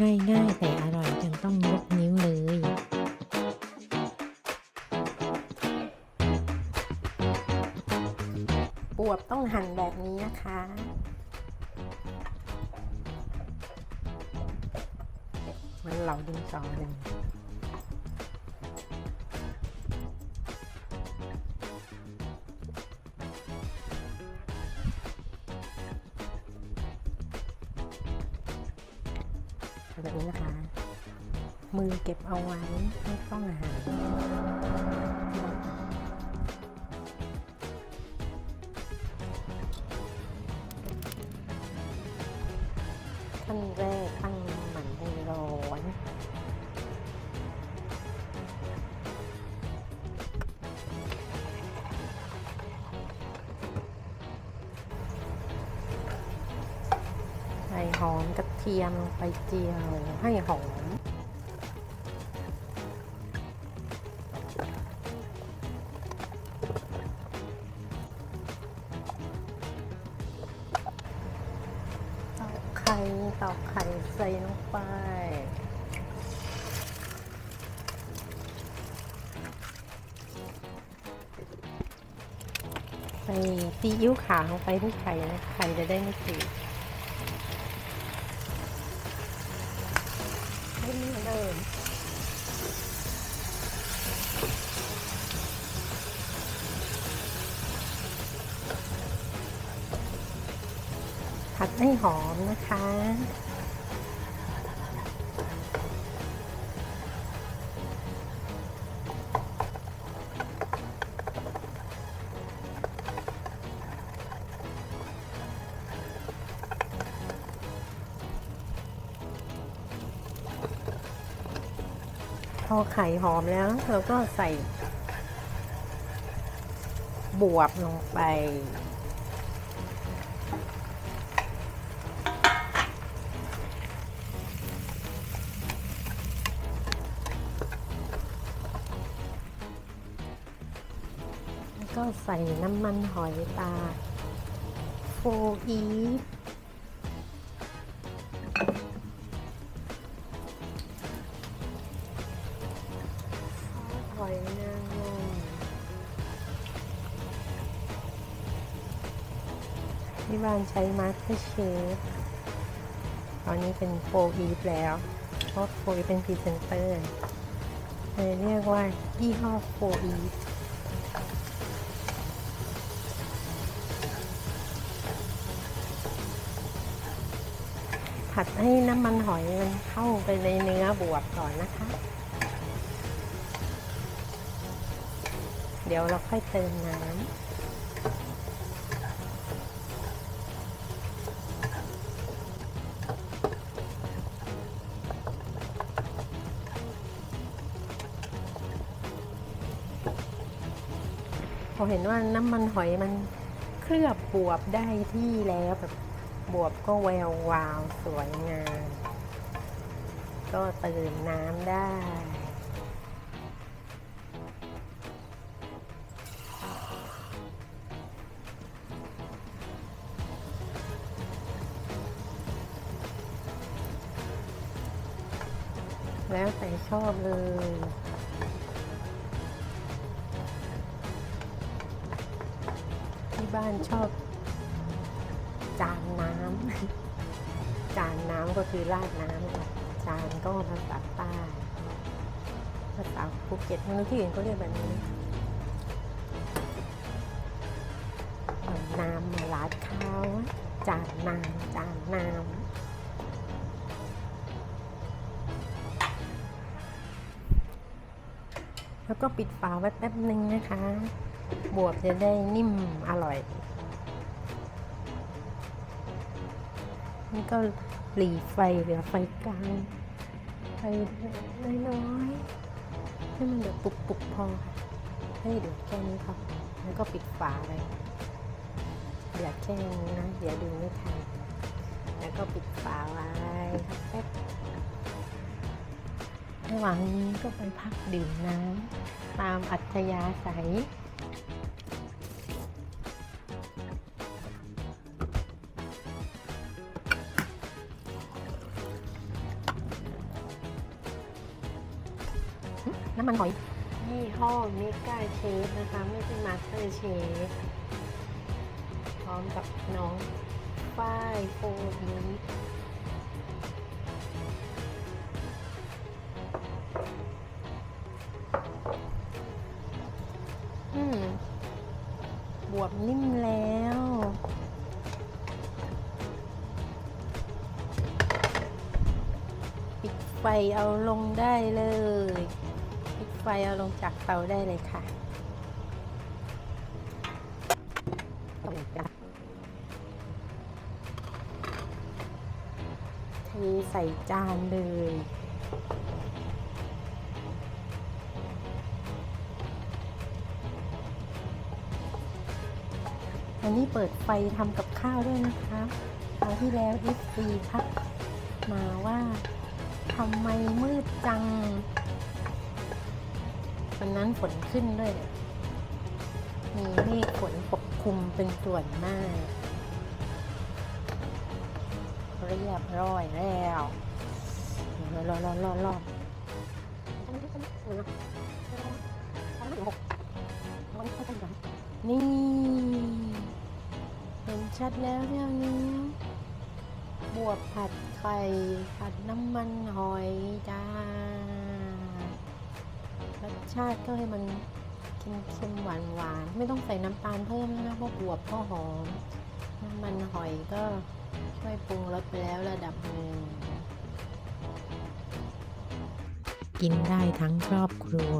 ง่ายๆ แต่อร่อยจนต้องยกนิ้วเลยบวบต้องหั่นแบบนี้นะคะ เหมันเหลาดินสอเลย แบบนี้นะคะ มือเก็บเอาไว้ไม่ต้องหั่นขั้นแรกตั้งน้ำมันให้ร้อนใส่หอมกระ ทียมไปเจียวให้หอมตอกไข่ตอกไข่ใส่ลงไปใส่ซีอิ๊วขาวลงไปที่ไข่นะไข่จะได้ไม่ติดไม่ เหมือผัดให้หอมนะคะ พอไข่หอมแล้ว เราก็ใส่ บวบลงไปแล้วก็ใส่น้ำมันหอยตาโฟอีฟ อยนางรมที่บ้านใช้มาสเตอร์เชฟตอนนี้เป็นโฟอีฟแล้ว เพราะโฟอีฟเป็นพรีเซนเตอร์เลยเรียกว่ายี่ห้อโฟอีฟผัดให้น้ำมันหอยมันเข้าไปในเนื้อบวบก่อนนะคะ เดี๋ยวเราค่อยเติมน้ำพอเห็นว่าน้ำมันหอยมันเคลือบบวบได้ที่แล้วแบบบวบก็แวววาวสวยงาม ก็เติมน้ำได้ แล้วแต่ชอบเลย ที่บ้านชอบ จานน้ำ จานน้ำก็คือราดน้ำค่ะจานก็ภาษาใต้ภาษาภูเก็ตไม่รู้ที่อื่นเขาเรียกแบบนี้น้ำมาราดข้าวจานน้ำจานน้ำ แล้วก็ปิดฝาไว้แป๊บนึงนะคะ บวบจะได้นิ่มอร่อย นี่ก็หลีไฟเหลือไฟกลางไฟน้อยๆให้มันเดือดปุกๆพอค่ะให้เดือดแค่นี้พอแล้วก็ปิดฝาไว้เดือดแค่นี้นะเดี๋ยวดูไม่ทันแล้วก็ปิดฝาไว้แป๊บ ว่งนี้ก็ไปพักดื่มน้ำตามอัธยาศัยน้ำมันหอยยี่ห้อเมกาเชฟนะคะ ไม่ใช่มาสเตอร์เชฟพร้อมกับน้องฝ้ายโฟบี บวบนิ่มแล้ว ปิดไฟเอาลงได้เลย ปิดไฟเอาลงจากเตาได้เลยค่ะเทใส่จานเลย อันนี้เปิดไฟทำกับข้าวด้วยนะคะคราวที่แล้ว FC ทักมาว่าทำไมมืดจัง วันนั้นฝนขึ้นด้วย มีเมฆฝนปกคลุมเป็นส่วนมาก เรียบร้อยแล้วรอรอรอรอรอนี่ เห็นชัดแล้วเรื่องนี้ บวบผัดไข่ผัดน้ำมันหอยจ้ารสชาติก็ให้มันเค็มๆหวานๆไม่ต้องใส่น้ำตาลเพิ่มนะเพราะบวบก็หอม น้ำมันหอยก็ช่วยปรุงรสไปแล้วระดับหนึ่งกินได้ทั้งครอบครัว